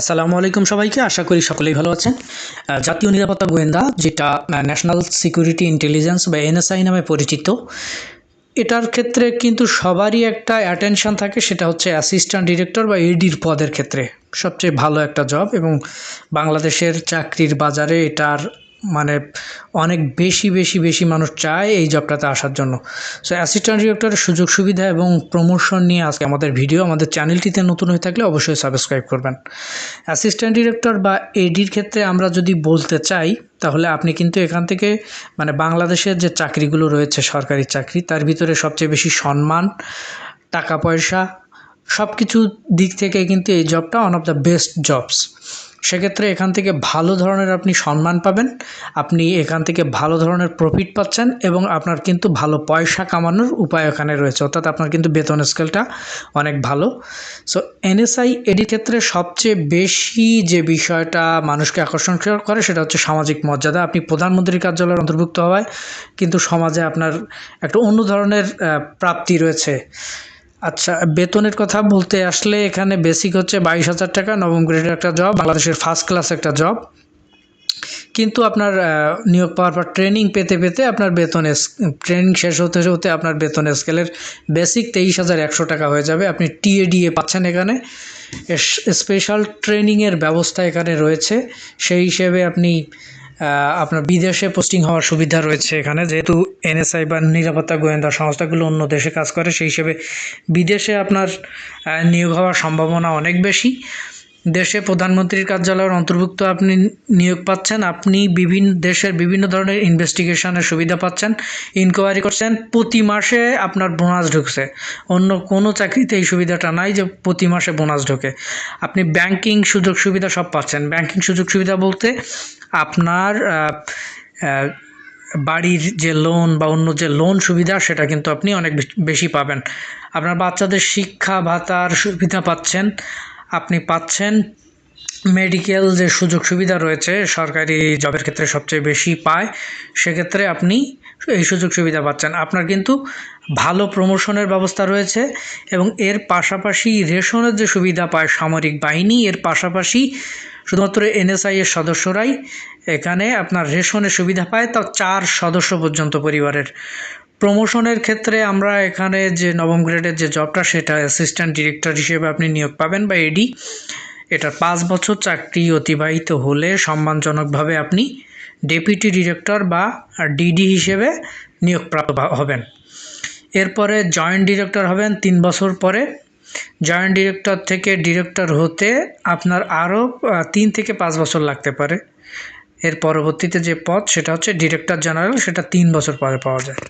আসসালামু আলাইকুম সবাইকে, আশা করি সকলেই ভালো আছেন। জাতীয় নিরাপত্তা গোয়েন্দা, যেটা ন্যাশনাল সিকিউরিটি ইন্টেলিজেন্স বা এনএসআই নামে পরিচিত, এটার ক্ষেত্রে কিন্তু সবারই একটা অ্যাটেনশান থাকে, সেটা হচ্ছে অ্যাসিস্ট্যান্ট ডিরেক্টর বা এডির পদের ক্ষেত্রে। সবচেয়ে ভালো একটা জব এবং বাংলাদেশের চাকরির বাজারে এটার মানে অনেক বেশি বেশি বেশি মানুষ চায় এই জবটাতে আসার জন্য। সো অ্যাসিস্ট্যান্ট ডিরেক্টরের সুযোগ সুবিধা এবং প্রমোশন নিয়ে আজকে আমাদের ভিডিও আমাদের চ্যানেলটিতে নতুন হয়ে থাকলে অবশ্যই সাবস্ক্রাইব করবেন। অ্যাসিস্ট্যান্ট ডিরেক্টর বা এডির ক্ষেত্রে আমরা যদি বলতে চাই, তাহলে আপনি কিন্তু এখান থেকে মানে বাংলাদেশের যে চাকরিগুলো রয়েছে, সরকারি চাকরি, তার ভিতরে সবচেয়ে বেশি সম্মান, টাকা পয়সা সব কিছু দিক থেকে কিন্তু এই জবটা one of the best jobs সেক্ষেত্রে এখান থেকে ভালো ধরনের আপনি সম্মান পাবেন, আপনি এখান থেকে ভালো ধরনের প্রফিট পাচ্ছেন এবং আপনার কিন্তু ভালো পয়সা কামানোর উপায় এখানে রয়েছে। অর্থাৎ আপনার কিন্তু বেতন স্কেলটা অনেক ভালো। সো এনএসআই এডির ক্ষেত্রে সবচেয়ে বেশি যে বিষয়টা মানুষকে আকর্ষণ করে সেটা হচ্ছে সামাজিক মর্যাদা। আপনি প্রধানমন্ত্রীর কার্যালয়ের অন্তর্ভুক্ত হওয়ায় কিন্তু সমাজে আপনার একটা অন্য ধরনের প্রাপ্তি রয়েছে। আচ্ছা বেতনের কথা বলতে আসলে এখানে বেসিক হচ্ছে বাইশ হাজার টাকা, নবম গ্রেডের একটা জব বাংলাদেশের ফার্স্ট ক্লাস একটা জব কিন্তু আপনার নিয়োগ পাওয়ার পর ট্রেনিং পেতে পেতে আপনার বেতন ট্রেনিং শেষ হতে হতে আপনার বেতন স্কেলের বেসিক তেইশ হাজার একশো টাকা হয়ে যাবে। আপনি টিএডিএ পাচ্ছেন এখানে। স্পেশাল ট্রেনিংয়ের ব্যবস্থা এখানে রয়েছে। সেই হিসেবে আপনি আপনার বিদেশে পোস্টিং হওয়ার সুবিধা রয়েছে এখানে। যেহেতু এনএসআই বা নিরাপত্তা গোয়েন্দা সংস্থাগুলো অন্য দেশে কাজ করে, সেই হিসেবে বিদেশে আপনার নিয়োগ হওয়ার সম্ভাবনা অনেক বেশি। দেশে প্রধানমন্ত্রীর কার্যালয়ের অন্তর্ভুক্ত আপনি নিয়োগ পাচ্ছেন, আপনি বিভিন্ন দেশের বিভিন্ন ধরনের ইনভেস্টিগেশনের সুবিধা পাচ্ছেন ইনকোয়ারি করছেন, প্রতি মাসে আপনার বোনাস ঢুকছে। অন্য কোনো চাকরিতে এই সুবিধাটা নাই যে প্রতি মাসে বোনাস ঢোকে। আপনি ব্যাংকিং সুযোগ সুবিধা সব পাচ্ছেন। ব্যাংকিং সুযোগ সুবিধা বলতে আপনার বাড়ির যে লোন বা অন্য যে লোন সুবিধা, সেটা কিন্তু আপনি অনেক বেশি পাবেন। আপনার বাচ্চাদের শিক্ষা ভাতার সুবিধা পাচ্ছেন। আপনি পাচ্ছেন। মেডিকেল যে সুযোগ সুবিধা রয়েছে, সরকারি জবের ক্ষেত্রে সবচেয়ে বেশি পায়, সেক্ষেত্রে আপনি এই সুযোগ সুবিধা পাচ্ছেন। আপনার কিন্তু ভালো প্রমোশনের ব্যবস্থা রয়েছে এবং এর পাশাপাশি রেশনের যে সুবিধা পায় সামরিক বাহিনী, এর পাশাপাশি শুধুমাত্র এনএসআই এর সদস্যরাই এখানে আপনার রেশনের সুবিধা পায়। তাও চার সদস্য পর্যন্ত পরিবারের প্রমোশনের ক্ষেত্রে আমরা এখানে যে নবম গ্রেডের যে জবটা সেটা অ্যাসিস্ট্যান্ট ডিরেক্টর হিসেবে আপনি নিয়োগ পাবেন বা এডি এটার পাঁচ বছর চাকরি অতিবাহিত হলে সম্মানজনকভাবে আপনি ডেপুটি ডিরেক্টর বা ডিডি হিসেবে নিয়োগপ্রাপ্ত হবেন। এরপরে জয়েন্ট ডিরেক্টর হবেন তিন বছর পরে। জয়েন্ট ডিরেক্টর থেকে ডিরেক্টর হতে আপনার আরও তিন থেকে পাঁচ বছর লাগতে পারে। এর পরবর্তীতে যে পদ সেটা হচ্ছে ডিরেক্টর জেনারেল সেটা তিন বছর পরে পাওয়া যায়।